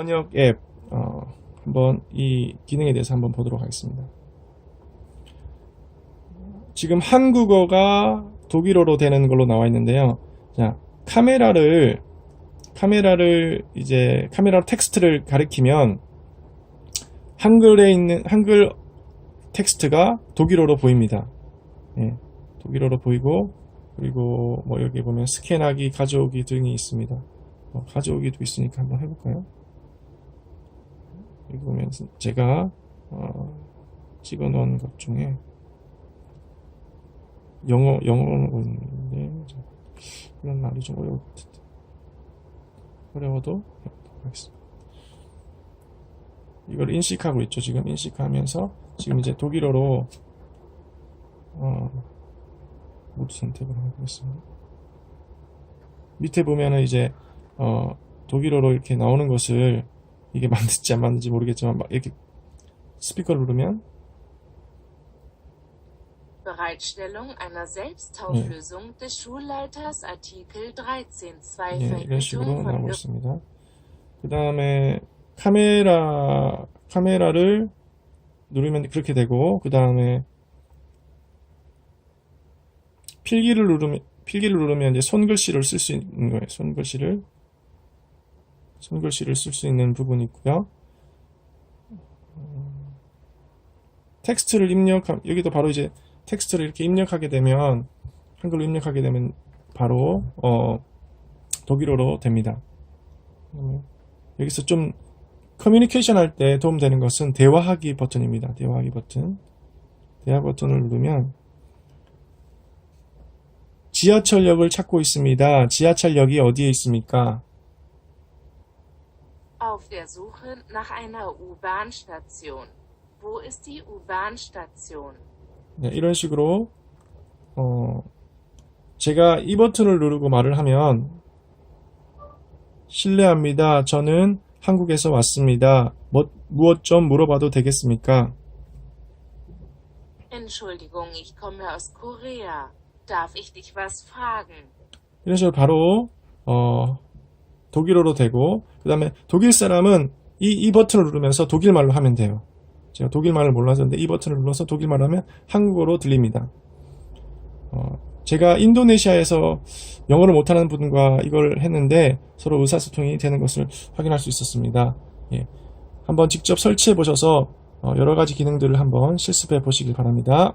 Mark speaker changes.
Speaker 1: 번역 앱 어, 한번 이 기능에 대해서 한번 보도록 하겠습니다. 지금 한국어가 독일어로 되는 걸로 나와 있는데요. 자, 카메라를 카메라를 이제 카메라로 텍스트를 가리키면 한글에 있는 한글 텍스트가 독일어로 보입니다. 예, 독일어로 보이고 그리고 뭐 여기 보면 스캔하기, 가져오기 등이 있습니다. 어, 가져오기도 있으니까 한번 해볼까요? 여기 보면 제가 어, 찍어 놓은 것 중에 영어 영어로 있는데 자, 이런 말이 좀 어려울 텐데 어려워도 하겠습니다. 이걸 인식하고 있죠. 지금 인식하면서 지금 이제 독일어로 어, 모두 선택을 하겠습니다. 밑에 보면은 이제 어, 독일어로 이렇게 나오는 것을 이게 맞는지 안 맞는지 모르겠지만 막 이렇게 스피커를 누르면
Speaker 2: Bereitstellung einer Selbstauflösung des Schulleiters Artikel 13 2
Speaker 1: 예, 이런 식으로 나오고 있습니다. 그 다음에 카메라 카메라를 누르면 그렇게 되고 그 다음에 필기를 누르면 필기를 누르면 이제 손글씨를 쓸 수 있는 거예요. 손글씨를 손글씨를 쓸 수 있는 부분이 있고요. 음, 텍스트를 입력 여기도 바로 이제 텍스트를 이렇게 입력하게 되면 한글로 입력하게 되면 바로 어, 독일어로 됩니다. 여기서 좀 커뮤니케이션 할 때 도움되는 것은 대화하기 버튼입니다. 대화하기 버튼. 대화 버튼을 누르면 지하철역을 찾고 있습니다. 지하철역이 어디에 있습니까?
Speaker 2: Auf der Suche nach einer U-Bahn-Station. Wo ist die U-Bahn-Station?
Speaker 1: 네, 이런 식으로 어, 제가 이 버튼을 누르고 말을 하면 실례합니다. 저는 한국에서 왔습니다. 뭐, 무엇 좀 물어봐도 되겠습니까?
Speaker 2: Entschuldigung, ich komme aus Korea. Darf ich dich was fragen?
Speaker 1: 이런 식으로 바로 어, 독일어로 되고 그 다음에 독일 사람은 이, 이 버튼을 누르면서 독일말로 하면 돼요. 제가 독일말을 근데 이 버튼을 눌러서 독일말로 하면 한국어로 들립니다. 어, 제가 인도네시아에서 영어를 못하는 분과 이걸 했는데 서로 의사소통이 되는 것을 확인할 수 있었습니다. 예. 한번 직접 설치해 보셔서 어, 여러 가지 기능들을 한번 실습해 보시길 바랍니다.